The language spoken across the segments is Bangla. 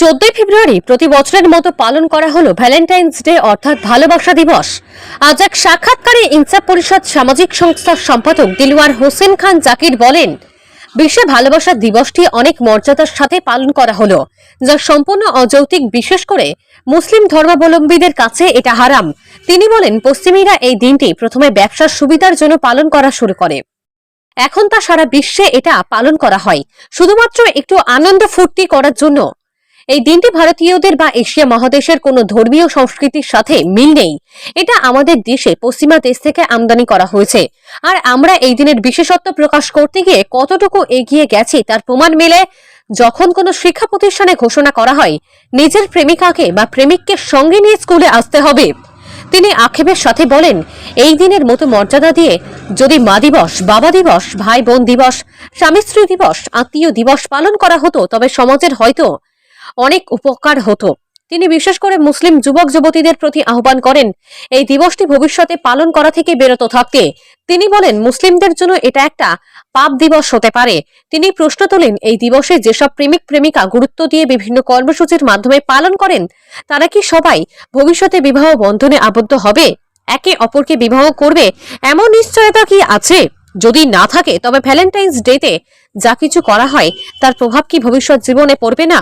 চোদ্দই ফেব্রুয়ারি প্রতি বছরের মতো পালন করা হলো ভ্যালেন্টাইন্স ডে অর্থাৎ ভালোবাসা দিবস। আজ এক সাক্ষাৎকারে ইনসাফ পরিষদ সামাজিক সংস্থার সম্পাদক দিলওয়ার হোসেন খান জাকির বলেন, বিশ্বে ভালোবাসা দিবসটি অনেক মর্যাদার সাথে পালন করা হলো, যা সম্পূর্ণ অযৌক্তিক, বিশেষ করে মুসলিম ধর্মাবলম্বীদের কাছে এটা হারাম। তিনি বলেন, পশ্চিমীরা এই দিনটি প্রথমে ব্যবসার সুবিধার জন্য পালন করা শুরু করে। এখন তা সারা বিশ্বে এটা পালন করা হয়। শুধুমাত্র একটু আনন্দ ফুর্তি করার জন্য এই দিনটি ভারতীয়দের বা এশিয়া মহাদেশের কোনো ধর্মীয় সংস্কৃতির সাথে মিল নেই। এটা আমাদের দেশে, পশ্চিমা দেশ থেকে আমদানি করা হয়েছে। আর আমরা এই দিনের বিশেষত্ব প্রকাশ করতে গিয়ে কতটুকু এগিয়ে গেছি তার প্রমাণ মেলে যখন কোনো শিক্ষা প্রতিষ্ঠানে ঘোষণা করা হয়, নিজের প্রেমিকাকে বা প্রেমিককে সঙ্গে নিয়ে স্কুলে আসতে হবে। তিনি আক্ষেপের সাথে বলেন, এই দিনের মতো মর্যাদা দিয়ে যদি মা দিবস, বাবা দিবস ভাই বোন দিবস স্বামী স্ত্রী দিবস, আত্মীয় দিবস পালন করা হতো, তবে সমাজের হয়তো অনেক উপকার হতো। তিনি বিশেষ করে মুসলিম যুবক যুবতীদের প্রতি আহ্বান করেন, এই দিবসটি ভবিষ্যতে পালন করা থেকে বিরত থাকতে। তিনি বলেন, মুসলিমদের জন্য এটা একটা পাপ দিবস হতে পারে। তিনি প্রশ্ন তোলেন, এই দিবসে যেসব প্রেমিক, প্রেমিকা গুরুত্ব দিয়ে বিভিন্ন কর্মসূচির মাধ্যমে পালন করেন, তারা কি সবাই ভবিষ্যতে বিবাহ বন্ধনে আবদ্ধ হবে? একে অপরকে বিবাহ করবে? এমন নিশ্চয়তা কি আছে? যদি না থাকে, তবে ভ্যালেন্টাইন্স ডেতে যা কিছু করা হয়, তার প্রভাব কি ভবিষ্যৎ জীবনে পড়বে না?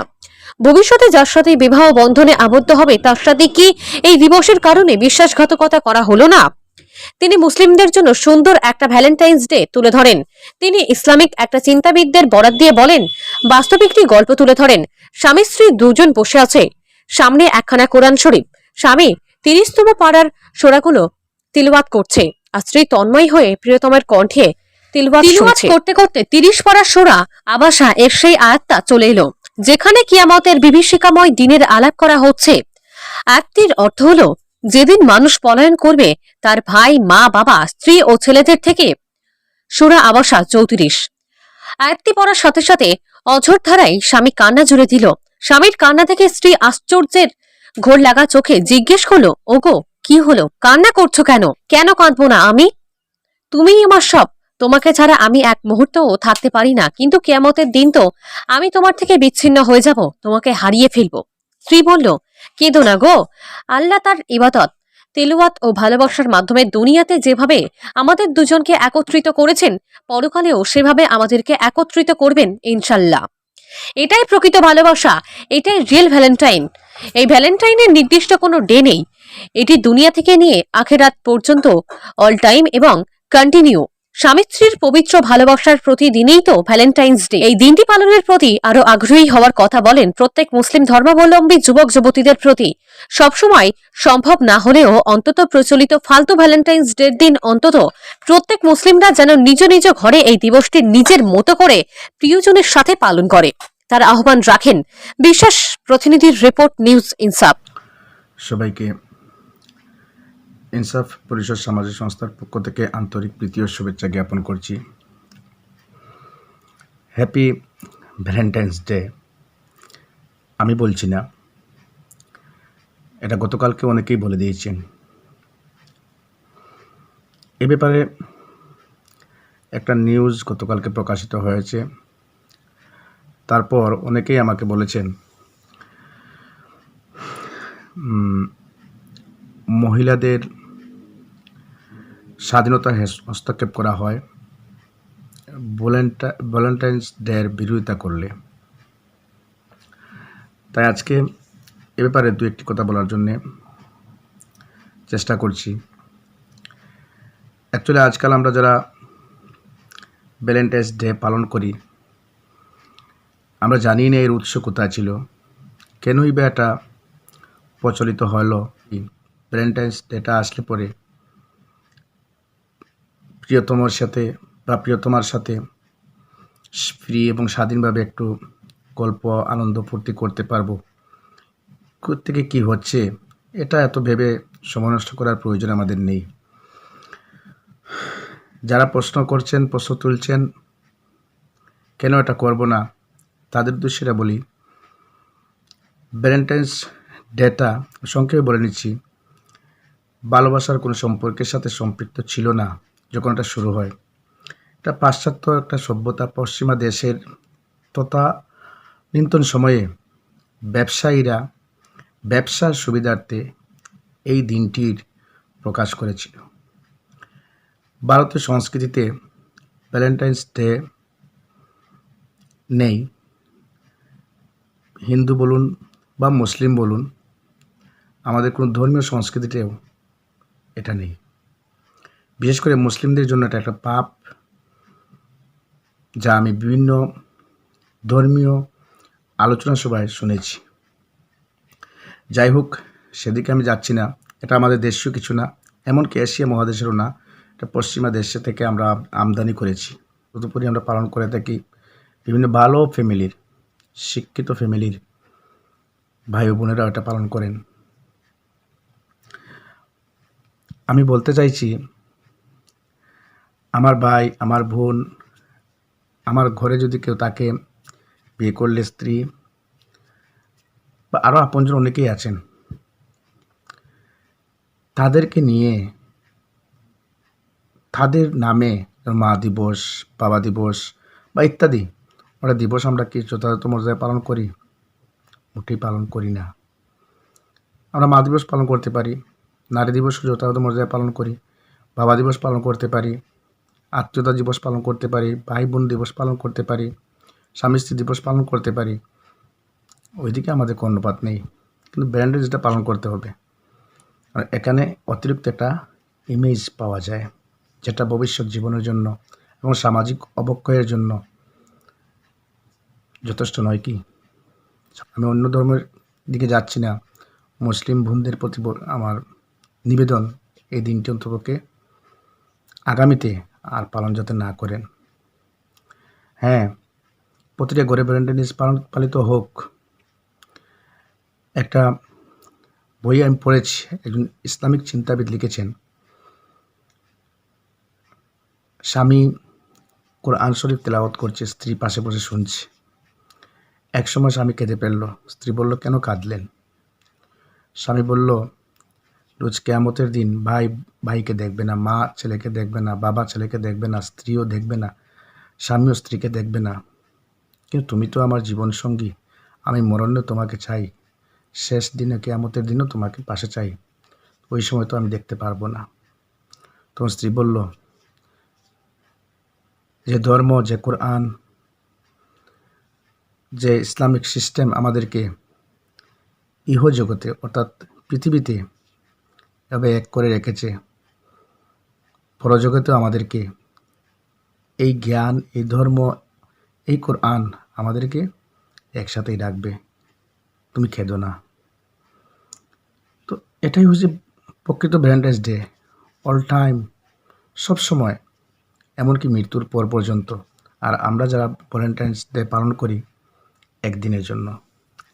ভবিষ্যতে যার সাথে বিবাহ বন্ধনে আবদ্ধ হবে তার সাথে কি এই দিবসের কারণে বিশ্বাসঘাতকতা করা হলো না? তিনি মুসলিমদের জন্য সুন্দর একটা ভ্যালেন্টাইন্স ডে তুলে ধরেন। তিনি ইসলামিক একটা চিন্তাবিদদের বরাত দিয়ে বলেন বাস্তবিক একটি গল্প তুলে ধরেন স্বামী স্ত্রী দুজন বসে আছে সামনে একখানা কোরআন শরীফ। স্বামী তিরিশতম পাড়ার সোরাগুলো তিলওয়াত করছে আর স্ত্রী তন্ময় হয়ে প্রিয়তমের কণ্ঠে তিলওয়াত করতে করতে তিরিশ পাড়ার সোরা আবাসা এর সেই আয়াতটা চলে এলো। যেখানে কিয়ামতের বিভীষিকাময় দিনের আলাপ করা হচ্ছে। আয়াতটির অর্থ হলো, যেদিন মানুষ পলায়ন করবে, তার ভাই, মা, বাবা, স্ত্রী ও ছেলেদের থেকে। সুরা আবাসা চৌত্রিশ। আয়াতটি পড়ার সাথে সাথে অঝোর ধারায় স্বামী কান্না জুড়ে দিল। স্বামীর কান্না থেকে স্ত্রী আশ্চর্যের ঘোর লাগা চোখে জিজ্ঞেস করল, ওগো, কি হলো? কান্না করছ কেন? কেন কাঁদবো না আমি? তুমিই আমার সব। তোমাকে ছাড়া আমি এক মুহূর্তও থাকতে পারি না, কিন্তু কেয়ামতের দিন তো আমি তোমার থেকে বিচ্ছিন্ন হয়ে যাব, তোমাকে হারিয়ে ফেলব। স্ত্রী বলল, কেঁদো না গো, আল্লাহ তার ইবাদত তেলুয়াত ও ভালোবাসার মাধ্যমে দুনিয়াতে যেভাবে আমাদের দুজনকে একত্রিত করেছেন, পরকালেও সেভাবে আমাদেরকে একত্রিত করবেন ইনশাল্লাহ এটাই প্রকৃত ভালোবাসা, এটাই রিয়েল ভ্যালেন্টাইন এই ভ্যালেন্টাইনের নির্দিষ্ট কোনো ডে নেই। এটি দুনিয়া থেকে নিয়ে আখেরাত পর্যন্ত অল টাইম এবং কন্টিনিউ স্বামী স্ত্রীর পবিত্র ভালোবাসার প্রতিদিনই তো ভ্যালেন্টাইন্স ডে এই দিনটি পালনের প্রতি আরও আগ্রহী হওয়ার কথা বলেন প্রত্যেক মুসলিম ধর্মাবলম্বী যুবক যুবতীদের প্রতি। সবসময় সম্ভব না হলেও অন্তত প্রচলিত ফালতু ভ্যালেন্টাইন্স ডের দিন অন্তত প্রত্যেক মুসলিমরা যেন নিজ নিজ ঘরে এই দিবসটি নিজের মতো করে প্রিয়জনের সাথে পালন করে। তার আহ্বান রাখেন বিশ্বাস প্রতিনিধির রিপোর্ট নিউজ ইনসাফ। সবাইকে ইনসাফ পরিষদ সামাজিক সংস্থার পক্ষ থেকে আন্তরিক প্রীতি ও শুভেচ্ছা জ্ঞাপন করছি। হ্যাপি ভ্যালেন্টাইন্স ডে আমি বলছি না। এটা গতকালকে অনেকেই বলে দিয়েছেন। এ ব্যাপারে একটা নিউজ গতকালকে প্রকাশিত হয়েছে। তারপর অনেকেই আমাকে বলেছেন মহিলাদের স্বাধীনতা হস্তক্ষেপ করা হয়। ভ্যালেন্টা ভ্যালেন্টাইন্স ডের বিরোধিতা করলে। তাই আজকে এ ব্যাপারে দু একটি কথা বলার জন্যে চেষ্টা করছি। অ্যাকচুয়ালি আজকাল আমরা যারা ভ্যালেন্টাইন্স ডে পালন করি, আমরা জানি না এর উৎস কোথায় ছিল। কেনই বা এটা প্রচলিত হলো? ভ্যালেন্টাইন্স ডেটা আসলে পরে প্রিয়তমার সাথে বা প্রিয়তমার সাথে ফ্রি এবং স্বাধীনভাবে একটু গল্প, আনন্দ ফুর্তি করতে পারব। থেকে কি হচ্ছে, এটা এত ভেবে সময় নষ্ট করার প্রয়োজন আমাদের নেই। যারা প্রশ্ন করছেন, প্রশ্ন তুলছেন, কেন এটা করব না, তাদের উদ্দেশ্যে বলি ভ্যালেন্টাইন্স ডেটা সংক্ষেপে বলে নিচ্ছি, ভালোবাসার কোনো সম্পর্কের সাথে সম্পৃক্ত ছিল না। যখন এটা শুরু হয়। এটা পাশ্চাত্য একটা সভ্যতা পশ্চিমা দেশের তথা নিন্তন সময়ে ব্যবসায়ীরা ব্যবসার সুবিধার্থে এই দিনটির প্রকাশ করেছিল। ভারতীয় সংস্কৃতিতে ভ্যালেন্টাইন্স ডে নেই। হিন্দু বলুন বা মুসলিম বলুন, আমাদের কোনো ধর্মীয় সংস্কৃতিতেও এটা নেই। বিশেষ করে মুসলিমদের জন্য এটা একটা পাপ, যা আমি বিভিন্ন ধর্মীয় আলোচনা সভায় শুনেছি। যাই হোক সেদিকে আমি যাচ্ছি না। এটা আমাদের দেশীয় কিছু না, এমনকি এশিয়া মহাদেশেরও না। এটা পশ্চিমা দেশ থেকে আমরা আমদানি করেছি। তদুপরি আমরা পালন করে থাকি বিভিন্ন ভালো ফ্যামিলির, শিক্ষিত ফ্যামিলির ভাই বোনেরা এটা পালন করেন। আমি বলতে চাইছি আমার ভাই, আমার বোন, আমার ঘরে যদি কেউ তাকে বিয়ে করলে স্ত্রী, বা আরও আপনজন অনেকেই আছেন, তাদেরকে নিয়ে তাদের নামে মা দিবস, বাবা দিবস বা ইত্যাদি, ওরা দিবস আমরা কি যথাযথ মর্যাদায় পালন করি? মোটেই পালন করি না। আমরা মা দিবস পালন করতে পারি, নারী দিবস যথাযথ মর্যাদায় পালন করি, বাবা দিবস পালন করতে পারি আত্মীয়তা দিবস পালন করতে পারি ভাই বোন দিবস পালন করতে পারি, স্বামী স্ত্রী দিবস পালন করতে পারি, ওইদিকে আমাদের কর্ণপাত নেই। কিন্তু ব্র্যান্ডে যেটা পালন করতে হবে। আর এখানে অতিরিক্ত একটা ইমেজ পাওয়া যায়, যেটা ভবিষ্যৎ জীবনের জন্য এবং সামাজিক অবক্ষয়ের জন্য যথেষ্ট নয় কি? আমি অন্য ধর্মের দিকে যাচ্ছি না। মুসলিম বোনদের প্রতি আমার নিবেদন এই দিনটি অন্তপক্ষে আগামীতে আর পালন যাতে না করেন। হ্যাঁ প্রতিটা ঘরে ভ্যালেন্টাইন্স পালন পালিত হোক। একটা বই আমি পড়েছি, একজন ইসলামিক চিন্তাবিদ লিখেছেন, স্বামী কোরআন শরীফ তেলাওয়াত করছে, স্ত্রী পাশে বসে শুনছে। এক সময় স্বামী কেঁদে ফেলল। স্ত্রী বলল, কেন কাঁদলেন? স্বামী বলল রোজ কেয়ামতের দিন ভাই, ভাইকে দেখবে না, মা ছেলেকে দেখবে না, বাবা ছেলেকে দেখবে না, স্ত্রীও দেখবে না, স্বামীও স্ত্রীকে দেখবে না। কিন্তু তুমি তো আমার জীবন সঙ্গী, আমি মরণে তোমাকে চাই, শেষ দিনে কেয়ামতের দিনও তোমাকে পাশে চাই, ওই সময় তো আমি দেখতে পারব না। তোমার স্ত্রী বলল, যে ধর্ম, যে কোরআন, যে ইসলামিক সিস্টেম আমাদেরকে ইহজগতে, অর্থাৎ পৃথিবীতে এভাবে এক করে রেখেছে। পরজগতেও আমাদেরকে এই জ্ঞান, এই ধর্ম, এই কোরআন আমাদেরকে একসাথেই রাখবে। তুমি খেদো না। তো এটাই হচ্ছে প্রকৃত ভ্যালেন্টাইন্স ডে, অল টাইম, সব সময়, এমনকি মৃত্যুর পর পর্যন্ত। আর আমরা যারা ভ্যালেন্টাইন্স ডে পালন করি, একদিনের জন্য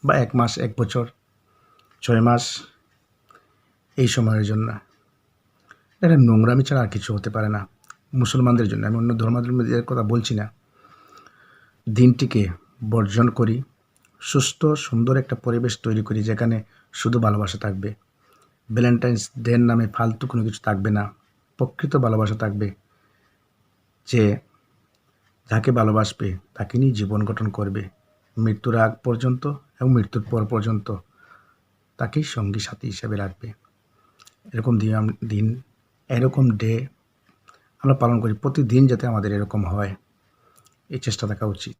বা এক মাস, এক বছর, ছয় মাস এই সময়ের জন্য। এটা নোংরামি ছাড়া আর কিছু হতে পারে না। মুসলমানদের জন্য, আমি অন্য ধর্মাবলম্বীদের কথা বলছি না। দিনটিকে বর্জন করি, সুস্থ, সুন্দর একটা পরিবেশ তৈরি করি যেখানে শুধু ভালোবাসা থাকবে। ভ্যালেন্টাইন্স ডের নামে ফালতু কোনো কিছু থাকবে না। প্রকৃত ভালোবাসা থাকবে যে যাকে ভালোবাসবে, তাকে নিয়ে জীবন গঠন করবে। মৃত্যুর আগ পর্যন্ত এবং মৃত্যুর পর পর্যন্ত তাকেই সঙ্গী, সাথী হিসেবে রাখবে। এরকম দিন দিন, এরকম ডে আমরা পালন করি। প্রতিদিন যাতে আমাদের এরকম হয়, এই চেষ্টা থাকা উচিত।